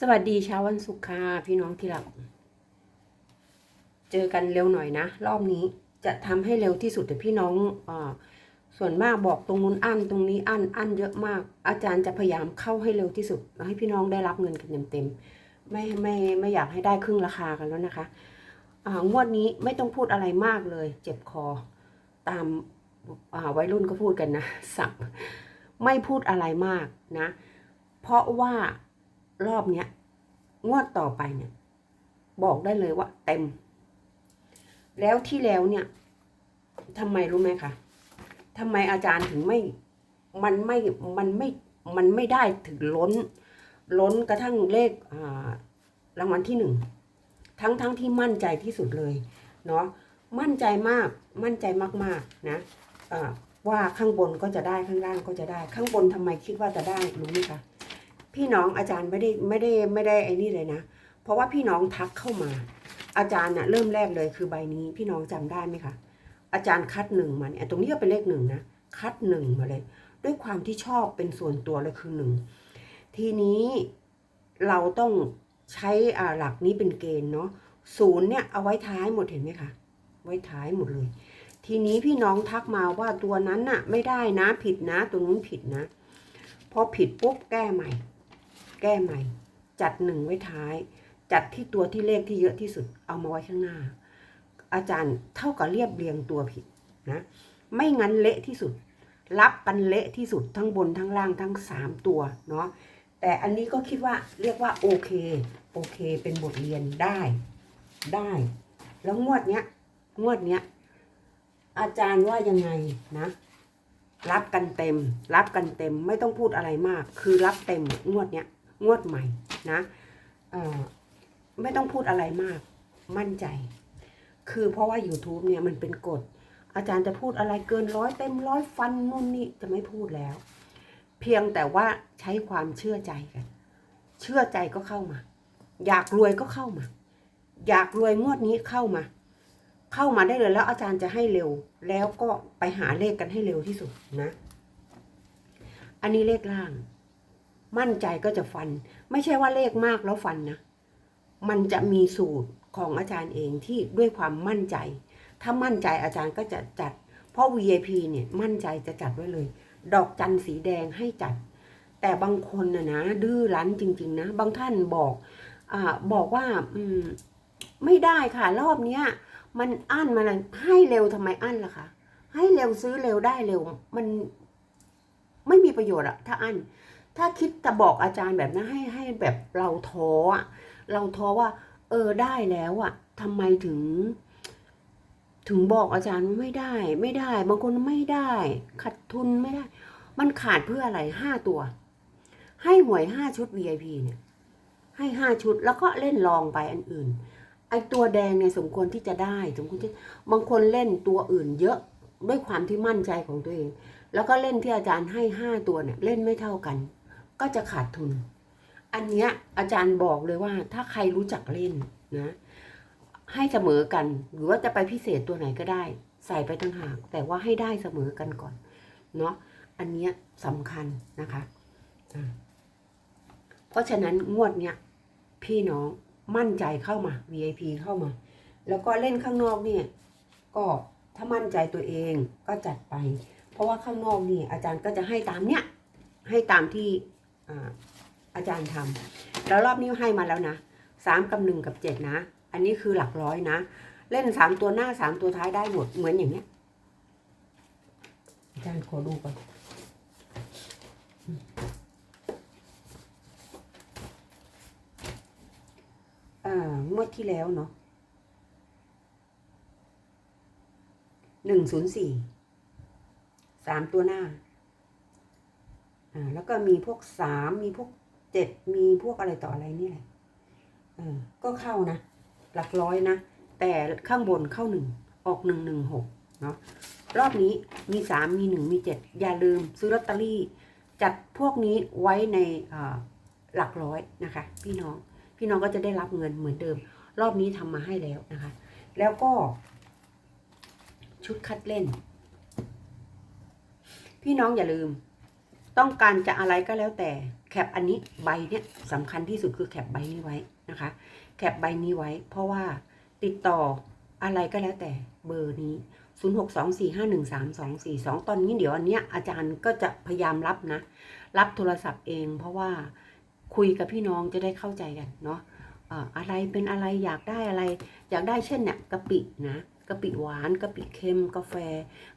สวัสดีเช้าวันศุกร์ค่ะ พี่น้องที่รักเจอกันเร็วหน่อยนะ รอบนี้จะทำให้เร็วที่สุดแต่พี่น้องอส่วนมากบอกตรงนู้นอั้นตรงนี้อั้นอั้นเยอะมาก อาจารย์จะพยายามเข้าให้เร็วที่สุดให้พี่น้องได้รับเงินกันเต็มๆไม่ไม่ไม่อยากให้ได้ครึ่งราคากันแล้วนะคะอ่างวดนี้ไม่ต้องพูดอะไรมากเลย เจ็บคอตามาวัยรุ่นก็พูดกันนะสับไม่พูดอะไรมากนะ เพราะว่า รอบเนี้ยงวดต่อไปเนี่ย บอกได้เลยว่าเต็ม แล้วที่แล้วเนี่ยทำไมรู้ไหมคะทำไมอาจารย์ถึงไม่ มันไม่ มันไม่ มันไม่ได้ถึงล้น ล้นกระทั่งเลขรางวัลที่หนึ่ง ทั้งทั้งที่มั่นใจที่สุดเลย เนาะ มั่นใจมาก มั่นใจมากๆ นะอ่าว่าข้างบนก็จะได้ข้างล่างก็จะได้ ข้างบนทำไมคิดว่าจะได้รู้ไหมคะ พี่น้องอาจารย์ไม่ได้ไม่ได้ไม่ได้ไอ้นี่เลยนะ เพราะว่าพี่น้องทักเข้ามา อาจารย์น่ะเริ่มแรกเลยคือใบนี้พี่น้องจำได้ไหมคะอาจารย์คัดหนึ่งมาเนี่ยตรงนี้ก็เป็นเลขหนึ่งนะคัดหนึ่งมาเลย ด้วยความที่ชอบเป็นส่วนตัวเลยคือหนึ่งทีนี้เราต้องใช้อ่าหลักนี้เป็นเกณฑ์เนาะศูนย์เนี่ยเอาไว้ท้ายหมดเห็นไหมคะไว้ท้ายหมดเลย ทีนี้พี่น้องทักมาว่าตัวนั้นน่ะ ไม่ได้นะผิดนะ ตัวนู้นผิดนะพอผิดปุ๊บแก้ใหม่ แก้ใหม่ จัดหนึ่งไว้ท้าย จัดที่ตัวที่เลขที่เยอะที่สุดเอามาไว้ข้างหน้า อาจารย์เท่ากับเรียบเรียงตัวผิดนะไม่งั้นเละที่สุด รับกันเละที่สุดทั้งบนทั้งล่างทั้งสามตัวเนาะแต่อันนี้ก็คิดว่าเรียกว่าโอเคโอเค เป็นบทเรียนได้ได้ แล้วงวดเนี้ยงวดเนี้ยอาจารย์ว่ายังไงนะ รับกันเต็ม รับกันเต็มไม่ต้องพูดอะไรมาก คือรับเต็มงวดเนี้ย งวดใหม่นะไม่ต้องพูดอะไรมากมั่นใจ คือเพราะว่า YouTube เนี่ยมันเป็นกฎ อาจารย์จะพูดอะไรเกินร้อยเต็มร้อยฟันนู่นนี่จะไม่พูดแล้ว เพียงแต่ว่าใช้ความเชื่อใจกัน เชื่อใจก็เข้ามา อยากรวยก็เข้ามา อยากรวยงวดนี้เข้ามา เข้ามาได้เลยแล้วอาจารย์จะให้เร็ว แล้วก็ไปหาเลขกันให้เร็วที่สุดนะ อันนี้เลขล่าง มั่นใจก็จะฟัน ไม่ใช่ว่าเลขมากแล้วฟันนะ มันจะมีสูตรของอาจารย์เองที่ด้วยความมั่นใจ ถ้ามั่นใจอาจารย์ก็จะจัด เพราะ VIP เนี่ยมั่นใจจะจัดไว้เลย ดอกจันสีแดงให้จัด แต่บางคนนะนะดื้อรั้นจริง ๆ นะ บางท่านบอกอบอกว่าอืมไม่ได้ค่ะรอบเนี้ย มันอั้นมาเลยให้เร็วทำไมอั้นล่ะคะให้เร็วซื้อเร็วได้เร็ว มันไม่มีประโยชน์อะถ้าอั้น ถ้าคิดจะบอกอาจารย์แบบนั้นให้ให้แบบเราท้อเราท้อว่า เออได้แล้วอะทำไมถึง ถึงบอกอาจารย์ว่าไม่ได้ ไม่ได้ บางคนไม่ได้ขาดทุนไม่ได้ มันขาดเพื่ออะไรห้าตัว ให้หวยห้าชุด VIP เนี่ย ให้ห้าชุดแล้วก็เล่นลองไปอันอื่นไอตัวแดงเนี่ยสมควรที่จะได้สมควรที่บางคนเล่นตัวอื่นเยอะด้วยความที่มั่นใจของตัวเอง แล้วก็เล่นที่อาจารย์ให้ห้าตัวเนี่ย เล่นไม่เท่ากัน ก็จะขาดทุน อันเนี้ยอาจารย์บอกเลยว่าถ้าใครรู้จักเล่นนะให้เสมอกัน หรือว่าจะไปพิเศษตัวไหนก็ได้ ใส่ไปทั้งหาก แต่ว่าให้ได้เสมอกันก่อนเนาะอันเนี้ยสำคัญนะคะเพราะฉะนั้นงวดเนี้ยพี่น้องมั่นใจเข้ามา VIP เข้ามา แล้วก็เล่นข้างนอกเนี่ยก็ถ้ามั่นใจตัวเองก็จัดไป เพราะว่าข้างนอกนี่อาจารย์ก็จะให้ตามเนี้ยให้ตามที่ อาจารย์ทำแล้วรอบนี้ให้มาแล้วนะสามกับหนึ่งกับเจ็ดนะ อันนี้คือหลักร้อยนะ เล่นสามตัวหน้าสามตัวท้ายได้หมดเหมือนอย่างเนี้ยอาจารย์ขอดูก่อนอืมอ่างวดที่แล้วเนาะหนึ่งศูนย์สี่สามตัวหน้า อ่าแล้วก็มีพวกสามมีพวกเจ็ดมีพวกอะไรต่ออะไรนี่แหละเออก็เข้านะ หลักร้อยนะ แต่ข้างบนเข้าหนึ่งออกหนึ่งหนึ่งหกเนาะรอบนี้มีสามมีหนึ่งมีเจ็ดอย่าลืมซื้อลอตเตอรี่ จัดพวกนี้ไว้ในหลักร้อยนะคะ พี่น้องพี่น้องก็จะได้รับเงินเหมือนเดิม รอบนี้ทำมาให้แล้วนะคะ แล้วก็ ชุดคัดเล่น พี่น้องอย่าลืม ต้องการจะอะไรก็แล้วแต่แคปอันนี้ใบเนี้ยสำคัญที่สุดคือแคปใบนี้ไว้นะคะแคปใบนี้ไว้ เพราะว่าติดต่ออะไรก็แล้วแต่เบอร์นี้ 0624513242 ตอนนี้เดี๋ยวอันเนี้ยอาจารย์ก็จะพยายามรับนะ รับโทรศัพท์เองเพราะว่าคุยกับพี่น้องจะได้เข้าใจกันเนาะอะไรเป็นอะไรอยากได้อะไร อยากได้เช่นเนี่ยกะปินะกะปิหวานกะปิเค็มกาแฟ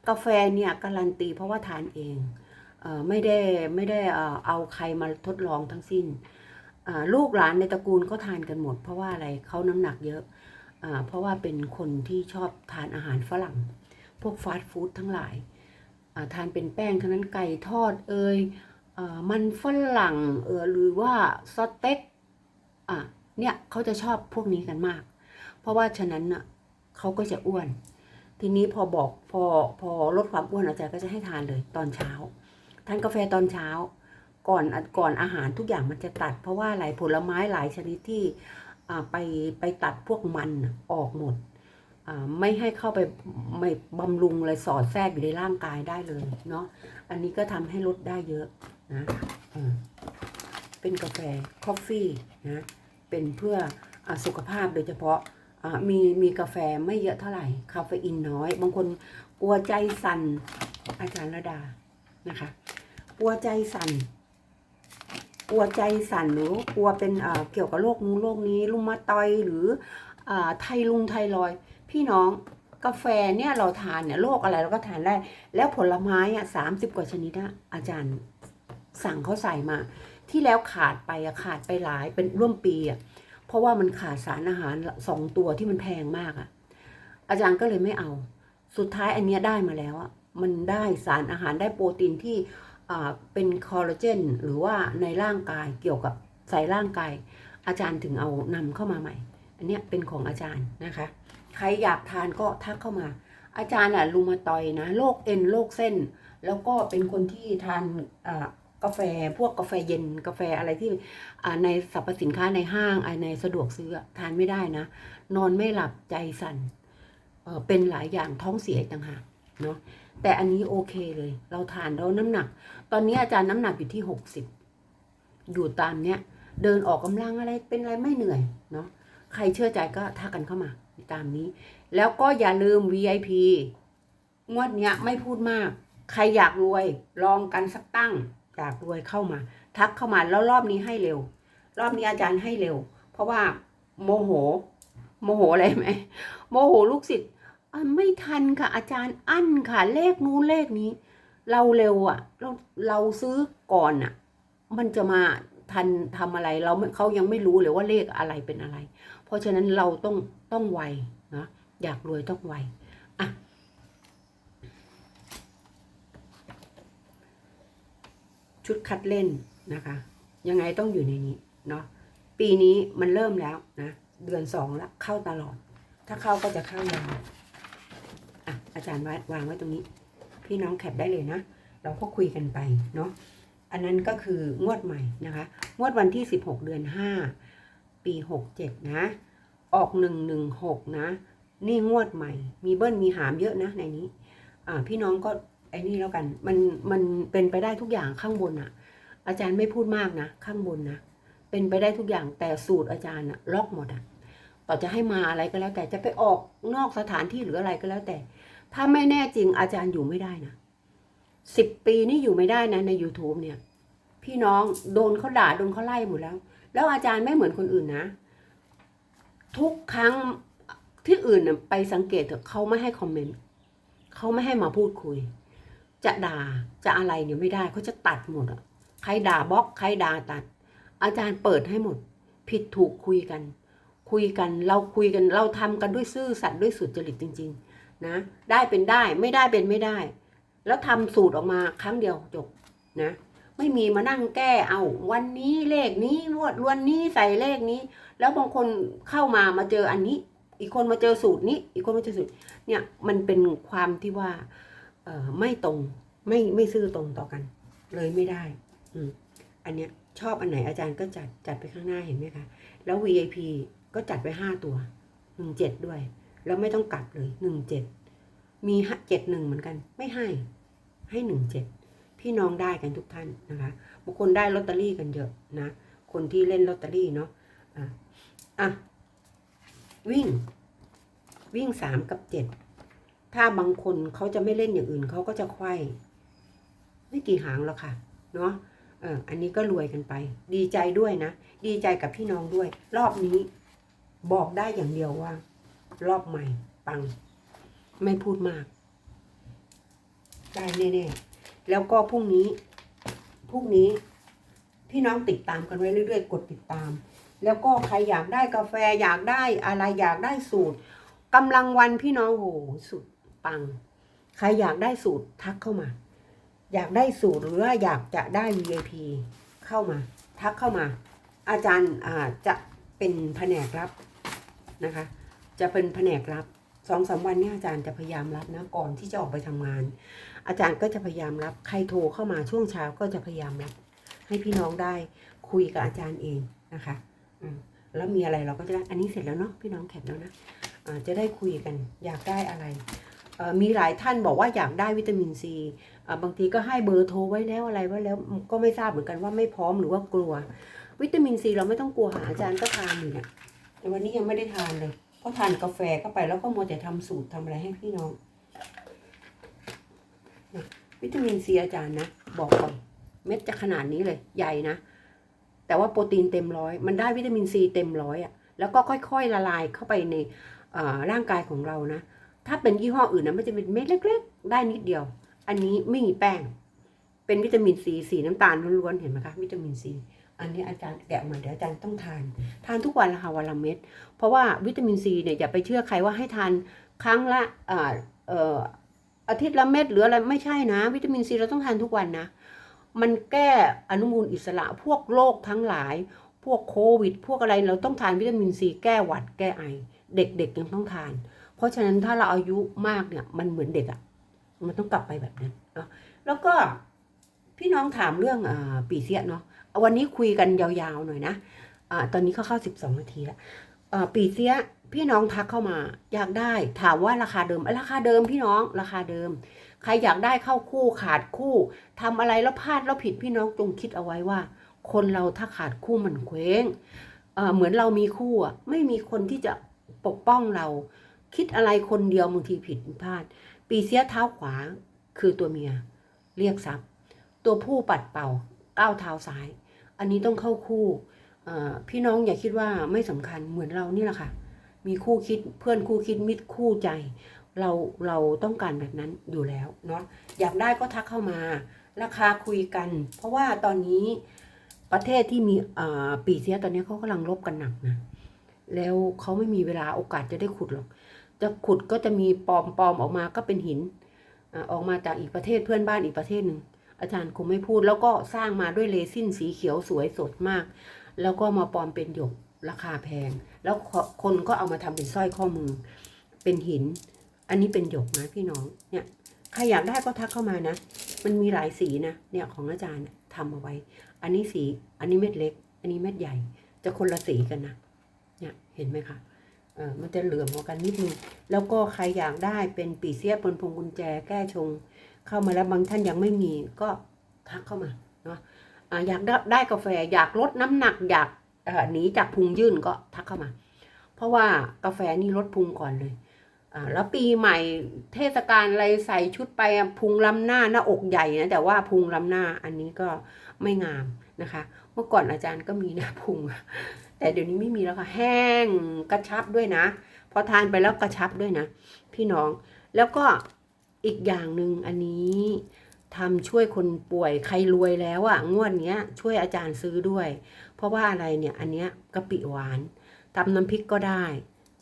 กาแฟเนี่ยการันตีเพราะว่าทานเอง ไม่ได้ไม่ได้เอาใครมาทดลองทั้งสิ้น ลูกหลานในตระกูลก็ทานกันหมด เพราะว่าอะไรเขาน้ำหนักเยอะอ่าเพราะว่าเป็นคนที่ชอบทานอาหารฝรั่ง พวกฟาสต์ฟู้ดทั้งหลายทานเป็นแป้งทั้งนั้นไก่ทอดเอ่ยอมันฝรั่งเออหรือว่าสเต็กอะเนี่ยเขาจะชอบพวกนี้กันมาก เพราะว่าฉะนั้นน่ะเขาก็จะอ้วน ทีนี้พอบอกพอพอลดความอ้วนอาจารย์ก็จะให้ทานเลยตอนเช้า ทานกาแฟตอนเช้า ก่อนก่อนอาหารทุกอย่างมันจะตัด เพราะว่าหลายผลไม้หลายชนิดที่ไปไปตัดพวกมันออกหมดไม่ให้เข้าไปไม่บำรุงเลยสอดแทรกอยู่ในร่างกายได้เลยเนาะอันนี้ก็ทำให้ลดได้เยอะนะเป็นกาแฟคอฟฟี่นะเป็นเพื่ออสุขภาพโดยเฉพาะมีมีกาแฟไม่เยอะเท่าไหร่ คาเฟอีนน้อย บางคนกลัวใจสั่นอาจารย์ระดา นะคะ กลัวใจสั่น กลัวใจสั่นหรือกลัวเป็นเกี่ยวกับโรคนู้นโรคนี้ลุมมาตอยหรือไทลุงไทรอย พี่น้องกาแฟเนี่ยเราทานเนี่ยโรคอะไรเราก็ทานได้ แล้วผลไม้อะสามสิบกว่าชนิดอะอาจารย์สั่งเขาใส่มา ที่แล้วขาดไปอะขาดไปหลายเป็นร่วมปีอะเพราะว่ามันขาดสารอาหารสองตัวที่มันแพงมากอะอาจารย์ก็เลยไม่เอา สุดท้ายอันเนี้ยได้มาแล้วอะ มันได้สารอาหารได้โปรตีนที่เป็นคอลลาเจนหรือว่าในร่างกายเกี่ยวกับใส่ร่างกาย อาจารย์ถึงเอานำเข้ามาใหม่ อันเนี้ยเป็นของอาจารย์นะคะ ใครอยากทานก็ทักเข้ามา อาจารย์อะรูมาตอยนะโรคเอ็นโรคเส้น แล้วก็เป็นคนที่ทานกาแฟพวกกาแฟเย็นกาแฟอะไรที่ในสรรพสินค้าในห้างในสะดวกซื้อทานไม่ได้นะ นอนไม่หลับใจสั่นเเป็นหลายอย่างท้องเสียต่างหากเนาะ แต่อันนี้โอเคเลย เราทานเราน้ำหนัก ตอนนี้อาจารย์น้ำหนักอยู่ที่หกสิบอยู่ตามเนี้ย เดินออกกำลังอะไรเป็นอะไรไม่เหนื่อยเนาะใครเชื่อใจก็ทักกันเข้ามาตามนี้ แล้วก็อย่าลืม VIP งวดเนี้ยไม่พูดมาก ใครอยากรวยลองกันสักตั้ง อยากรวยเข้ามา ทักเข้ามาแล้วรอบนี้ให้เร็ว รอบนี้อาจารย์ให้เร็ว เพราะว่าโมโห โมโหอะไรไหมโมโหลูกศิษย์ ไม่ทันค่ะ อาจารย์อั้นค่ะ เลขนู้นเลขนี้ เราเร็วอะ เราเราซื้อก่อนอะ มันจะมาทันทำอะไร เราเขายังไม่รู้เลยว่าเลขอะไรเป็นอะไร เพราะฉะนั้นเราต้องต้องไวนะอยากรวยต้องไวอะชุดคัดเล่นนะคะ ยังไงต้องอยู่ในนี้เนาะปีนี้มันเริ่มแล้วนะ เดือนสองแล้วเข้าตลอด ถ้าเข้าก็จะเข้ายาว อาจารย์ไว้วางไว้ตรงนี้ พี่น้องแคปได้เลยนะ เราก็คุยกันไปเนาะอันนั้นก็คืองวดใหม่นะคะ งวดวันที่ 16 เดือน 5 ปี 67 นะ ออก 116 นะ นี่งวดใหม่ มีเบิ้ลมีหามเยอะนะในนี้ อ่า พี่น้องก็ไอ้นี่แล้วกัน มัน มันเป็นไปได้ทุกอย่างข้างบนอะอาจารย์ไม่พูดมากนะ ข้างบนนะ เป็นไปได้ทุกอย่างแต่สูตรอาจารย์อะล็อกหมดอะต่อจะให้มาอะไรก็แล้วแต่จะไปออกนอกสถานที่หรืออะไรก็แล้วแต่ ถ้าไม่แน่จริงอาจารย์อยู่ไม่ได้นะสิบปีนี่อยู่ไม่ได้นะใน YouTube เนี่ย พี่น้องโดนเขาด่าโดนเขาไล่หมดแล้ว แล้วอาจารย์ไม่เหมือนคนอื่นนะ ทุกครั้งที่อื่นน่ะไปสังเกตเถอะเขาไม่ให้คอมเมนต์เขาไม่ให้มาพูดคุย จะด่าจะอะไรเนี่ยไม่ได้เขาจะตัดหมดอะใครด่าบล็อกใครด่าตัด อาจารย์เปิดให้หมด ผิดถูกคุยกัน คุยกันเราคุยกันเราทำกันด้วยซื่อสัตย์ด้วยสุจริตจริง ๆ นะ ได้เป็นได้ไม่ได้เป็นไม่ได้ แล้วทำสูตรออกมาครั้งเดียวจบนะ ไม่มีมานั่งแก้เอา วันนี้เลขนี้นวดวันนี้ใส่เลขนี้ แล้วบางคนเข้ามามาเจออันนี้ อีกคนมาเจอสูตรนี้ อีกคนมาเจอสูตร เนี่ยมันเป็นความที่ว่า เออไม่ตรงไม่ไม่ซื่อตรงต่อกัน เลยไม่ได้ อืมอันเนี้ยชอบอันไหนอาจารย์ก็จัดจัดไปข้างหน้าเห็นไหมคะ แล้ว VIP ก็จัดไปห้าตัวหนึ่งเจ็ดด้วย แล้วไม่ต้องกลับเลยหนึ่งเจ็ดมีเจ็ดหนึ่งเหมือนกัน ไม่ให้ให้หนึ่งเจ็ดพี่น้องได้กันทุกท่านนะคะบางคนได้ลอตเตอรี่กันเยอะนะ คนที่เล่นลอตเตอรี่เนาะอะอะวิ่ง วิ่งสามกับเจ็ดถ้าบางคนเขาจะไม่เล่นอย่างอื่นเขาก็จะไขว้ไม่กี่หางหรอกค่ะ เนาะเอออันนี้ก็รวยกันไป ดีใจด้วยนะ ดีใจกับพี่น้องด้วย รอบนี้บอกได้อย่างเดียวว่า รอบใหม่ปัง ไม่พูดมาก ได้แน่ๆแล้วก็พรุ่งนี้พรุ่งนี้พี่น้องติดตามกันไว้เรื่อยๆ กดติดตาม แล้วก็ใครอยากได้กาแฟอยากได้อะไรอยากได้สูตรกำลังวันพี่น้องโหสุดปัง ใครอยากได้สูตรทักเข้ามา อยากได้สูตรหรือว่าอยากจะได้ VIP เข้ามา ทักเข้ามา อาจารย์อาจะเป็นแผนกรับนะคะ จะเป็นแผนกรับสองสามวันเนี้อาจารย์จะพยายามรับนะก่อนที่จะออกไปทำงาน อาจารย์ก็จะพยายามรับใครโทรเข้ามาช่วงเช้าก็จะพยายามรับ ให้พี่น้องได้คุยกับอาจารย์เองนะคะแล้วมีอะไรเราก็จะได้อันนี้เสร็จแล้วเนาะพี่น้องแคปแล้วนะอ่าจะได้คุยกันอยากได้อะไรมีหลายท่านบอกว่าอยากได้วิตามินซีบางทีก็ให้เบอร์โทรไว้แล้วอะไรไว้แล้วก็ไม่ทราบเหมือนกันว่าไม่พร้อมหรือว่ากลัว วิตามินซีเราไม่ต้องกลัวหาอาจารย์ก็ทานอยู่เนี่ยแต่วันนี้ยังไม่ได้ทานเลย เพราทานกาแฟเข้าไปแล้วก็มัวแต่ทำสูตรทำอะไรให้พี่น้อง วิตามินซีอาจารย์นะ บอกก่อนเม็ดจะขนาดนี้เลย ใหญ่นะ แต่ว่าโปรตีนเต็มร้อย มันได้วิตามินซีเต็มร้อยอะ่ะแล้วก็ค่อยๆละลายเข้าไปในร่างกายของเรานะ ถ้าเป็นยี่ห้ออื่นนะมันจะเป็นเม็ดเล็ก ๆ ได้นิดเดียว อันนี้ไม่มีแป้ง เป็นวิตามินซีสีน้ำตาลล้วนๆเห็นไหมคะวิตามินซีอันนี้อาจารย์แกะมาเดี๋ยวอาจารย์ต้องทาน ทานทุกวันละค่ะวันละเม็ด เพราะว่าวิตามินซีเนี่ยอย่าไปเชื่อใครว่าให้ทานครั้งละอออาทิตย์ละเม็ดหรืออะไรไม่ใช่นะ วิตามินซีเราต้องทานทุกวันนะ มันแก้อนุมูลอิสระพวกโรคทั้งหลาย พวกโควิด พวกอะไรเราต้องทานวิตามินซีแก้หวัดแก้ไอ เด็กๆยังต้องทาน เพราะฉะนั้นถ้าเราอายุมากเนี่ยมันเหมือนเด็กอะ่ะมันต้องกลับไปแบบนั้นเนาะแล้วก็พี่น้องถามเรื่องอปีเสียเนาะวันนี้คุยกันยาวๆหน่อยนะอาตอนนี้เข้าเข้าสิบสองนาทีแล้ว ปีเสียพี่น้องทักเข้ามา อยากได้ถามว่าราคาเดิมราคาเดิมพี่น้องราคาเดิม ใครอยากได้เข้าคู่ขาดคู่ทำอะไรแล้วพลาดแล้วผิดพี่น้องจงคิดเอาไว้ว่า คนเราถ้าขาดคู่มันเคว้งเเหมือนเรามีคู่อะไม่มีคนที่จะปกป้องเรา คิดอะไรคนเดียวบางทีผิดพลาด ปีเสียเท้าขวาคือตัวเมีย เรียกทรัพย์ ตัวผู้ปัดเป่าก้าวเท้าซ้าย อันนี้ต้องเข้าคู่ พี่น้องอย่าคิดว่าไม่สำคัญเหมือนเรานี่แหละค่ะ มีคู่คิดเพื่อนคู่คิดมิตรคู่ใจ เราเราต้องการแบบนั้นอยู่แล้วเนาะอยากได้ก็ทักเข้ามา ราคาคุยกัน เพราะว่าตอนนี้ประเทศที่มีปีเสียตอนนี้เขากำลังรบกันหนักนะแล้วเขาไม่มีเวลาโอกาสจะได้ขุดหรอก จะขุดก็จะมีปลอมปอมออกมาก็เป็นหินอออกมาจากอีกประเทศเพื่อนบ้านอีกประเทศหนึ่งอาจารย์คงไม่พูดแล้วก็สร้างมาด้วยเรซินสีเขียวสวยสดมาก แล้วก็มาปลอมเป็นหยกราคาแพง แล้วคนก็เอามาทำเป็นสร้อยข้อมือ เป็นหิน อันนี้เป็นหยกนะพี่น้อง เนี่ยใครอยากได้ก็ทักเข้ามานะ มันมีหลายสีนะ เนี่ยของอาจารย์ทำเอาไว้ อันนี้สี อันนี้เม็ดเล็ก อันนี้เม็ดใหญ่ จะคนละสีกันนะ เนี่ยเห็นไหมคะ เออมันจะเหลื่อมกันนิดนึง แล้วก็ใครอยากได้เป็นปีเสียบนพวงกุญแจแก้ชง เข้ามาแล้วบางท่านยังไม่มีก็ทักเข้ามา อยากได้ไดกาแฟอยากลดน้ำหนักอยากหนีจากพุงยื่นก็ทักเข้ามา เพราะว่ากาแฟนี่ลดพุงก่อนเลยแล้วปีใหม่เทศกาลอะไรใส่ชุดไปพุงล้ำหน้าหน้าอกใหญ่นะแต่ว่าพุงล้ำหน้าอันนี้ก็ไม่งามนะคะ เมื่อก่อนอาจารย์ก็มีนะพุง แต่เดี๋ยวนี้ไม่มีแล้วค่ะแห้งกระชับด้วยนะ พอทานไปแล้วกระชับด้วยนะ พี่น้องแล้วก็อีกอย่างหนึ่งอันนี้ ทำช่วยคนป่วยใครรวยแล้วอะงวดเนี้ยช่วยอาจารย์ซื้อด้วย เพราะว่าอะไรเนี่ยอันเนี้ยกะปิหวานตำน้ำพริกก็ได้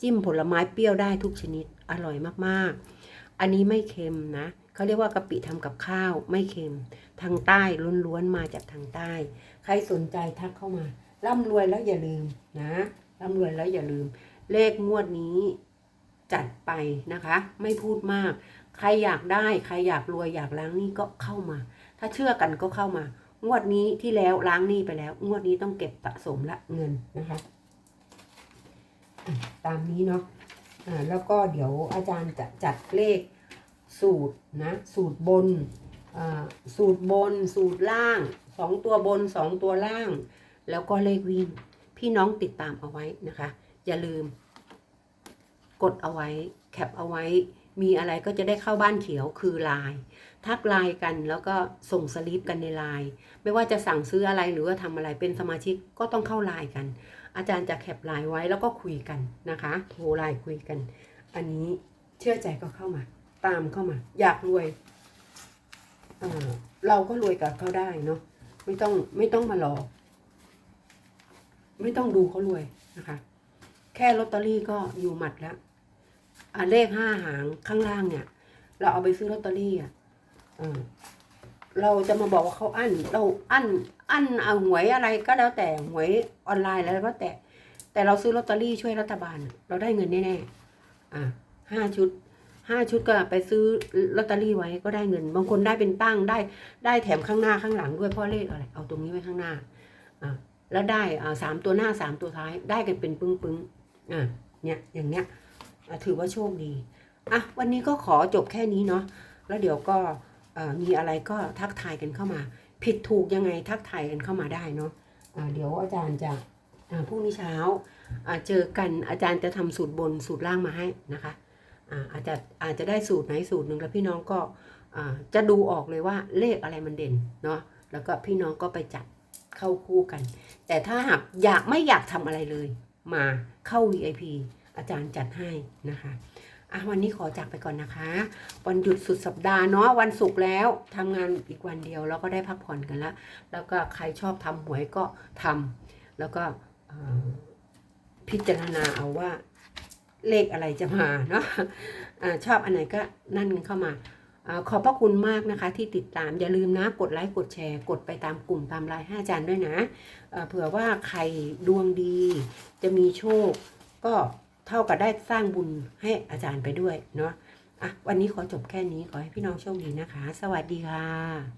จิ้มผลไม้เปรี้ยวได้ทุกชนิดอร่อยมากๆ อันนี้ไม่เค็มนะเขาเรียกว่ากะปิทำกับข้าวไม่เค็ม ทางใต้ล้วนๆมาจากทางใต้ ใครสนใจทักเข้ามาร่ำรวยแล้วอย่าลืมนะร่ำรวยแล้วอย่าลืม เลขงวดนี้จัดไปนะคะ ไม่พูดมาก ใครอยากได้ใครอยากรวยอยากล้างหนี้ก็เข้ามา ถ้าเชื่อกันก็เข้ามางวดนี้ที่แล้วล้างหนี้ไปแล้ว งวดนี้ต้องเก็บสะสมละเงินนะคะ ตามนี้เนาะอ่าแล้วก็เดี๋ยวอาจารย์จะจัดเลขสูตรนะสูตรบนอ่าสูตรบน สูตรล่างสองตัวบนสองตัวล่าง แล้วก็เลขวิ่งพี่น้องติดตามเอาไว้นะคะ อย่าลืม กดเอาไว้แคปเอาไว้ มีอะไรก็จะได้เข้าบ้านเขียวคือไลน์ทักไลน์กันแล้วก็ส่งสลิปกันในไลน์ไม่ว่าจะสั่งซื้ออะไรหรือว่าทำอะไรเป็นสมาชิกก็ต้องเข้าไลน์กัน อาจารย์จะแคปไลน์ไว้แล้วก็คุยกันนะคะโทรไลน์คุยกัน อันนี้เชื่อใจก็เข้ามา ตามเข้ามา อยากรวยเเราก็รวยกับเขาได้เนาะไม่ต้องไม่ต้องมารอไม่ต้องดูเขารวยนะคะ แค่ลอตเตอรี่ก็อยู่หมัดแล้ว เลขห้าหางข้างล่างเนี่ย เราเอาไปซื้อลอตเตอรี่อะเราจะมาบอกว่าเขาอั้น เราอั้น อั้นเอาหวยอะไรก็แล้วแต่หวยออนไลน์แล้วก็แต่ แต่เราซื้อลอตเตอรี่ช่วยรัฐบาล เราได้เงินแน่ๆอ่าห้าชุดห้าชุดก็ไปซื้อลอตเตอรี่ไว้ก็ได้เงิน บางคนได้เป็นตั้งได้ ได้แถมข้างหน้าข้างหลังด้วยเพราะเลขอะไร เอาตรงนี้ไว้ข้างหน้าอ่าแล้วได้อ่าสามตัวหน้าสามตัวท้ายได้กันเป็นปึ้งปึ้งๆอ่าเนี่ยอย่างเนี้ย ถือว่าโชคดีอะวันนี้ก็ขอจบแค่นี้เนาะแล้วเดี๋ยวก็มีอะไรก็ทักทายกันเข้ามา ผิดถูกยังไงทักทายกันเข้ามาได้เนาะเดี๋ยวอาจารย์จะพรุ่งนี้เช้าเจอกันอาจารย์จะทำสูตรบนสูตรล่างมาให้นะคะอาจจะอาจจะได้สูตรไหนสูตรหนึ่งแล้วพี่น้องก็จะดูออกเลยว่าเลขอะไรมันเด่นเนาะแล้วก็พี่น้องก็ไปจัดเข้าคู่กัน แต่ถ้าหากอยากไม่อยากทำอะไรเลย มาเข้า VIP อาจารย์จัดให้นะคะอะวันนี้ขอจากไปก่อนนะคะ วันหยุดสุดสัปดาห์เนาะวันศุกร์แล้วทำงานอีกวันเดียวแล้วก็ได้พักผ่อนกันล้วแล้วก็ใครชอบทำหวยก็ทำแล้วก็พิจารณาเอาว่าเลขอะไรจะมาเนาะอาชอบอันไหนก็นั่นกันเข้ามาอขอบพระคุณมากนะคะที่ติดตามอย่าลืมนะกดไลค์กดแชร์ กดไปตามกลุ่มตามไลน์ห้าจารย์ด้วยนะเผื่อว่าใครดวงดีจะมีโชคก็ เท่ากับได้สร้างบุญให้อาจารย์ไปด้วยเนาะอะวันนี้ขอจบแค่นี้ขอให้พี่น้องโชคดีนะคะ สวัสดีค่ะ